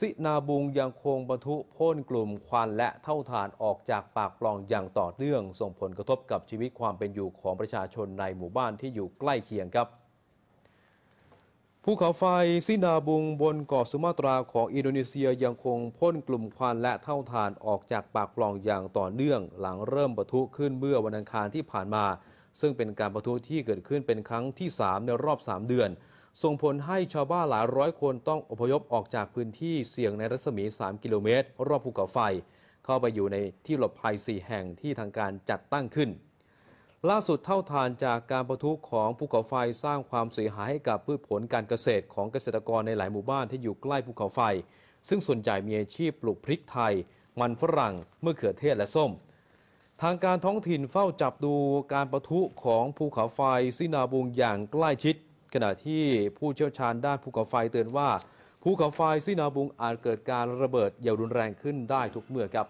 สินาบุงยังคงบรรทุพ่นกลุ่มควันและเท่าฐานออกจากปากปล่องอย่างต่อเนื่อง ส่งผลกระทบกับชีวิตความเป็นอยู่ของประชาชนในหมู่บ้านที่อยู่ใกล้เคียงครับภูเขาไฟซินาบุงบนเกาะสุมาตราของอินโดนีเซียยังคงพ่นกลุ่มควันและเท่าฐานออกจากปากปล่องอย่างต่อเนื่อง หลังเริ่มปะทุขึ้นเมื่อวันอังคารที่ผ่านมา ซึ่งเป็นการปะทุที่เกิดขึ้นเป็นครั้งที่ 3 ในรอบ 3 เดือน ส่งผลให้ชาวบ้านหลายร้อยคนต้องอพยพออกจากพื้นที่เสี่ยงในรัศมี 3 กิโลเมตร รอบภูเขาไฟ เข้าไปอยู่ในที่หลบภัย 4 แห่งที่ทางการจัดตั้งขึ้น ล่าสุดเท่าทานจากการประทุของภูเขาไฟสร้างความเสียหายให้กับพืชผลการเกษตรของเกษตรกรในหลายหมู่บ้านที่อยู่ใกล้ภูเขาไฟ ซึ่งส่วนใหญ่มีอาชีพปลูกพริกไทย มันฝรั่งมะเขือเทศและส้มทางการท้องถิ่นเฝ้าจับดูการประทุของภูเขาไฟซินาบุงอย่างใกล้ชิด ขณะที่ผู้เชี่ยวชาญด้านภูเขาไฟเตือนว่าภูเขาไฟซีนาบุงอาจเกิดการระเบิดอย่างรุนแรงขึ้นได้ทุกเมื่อครับ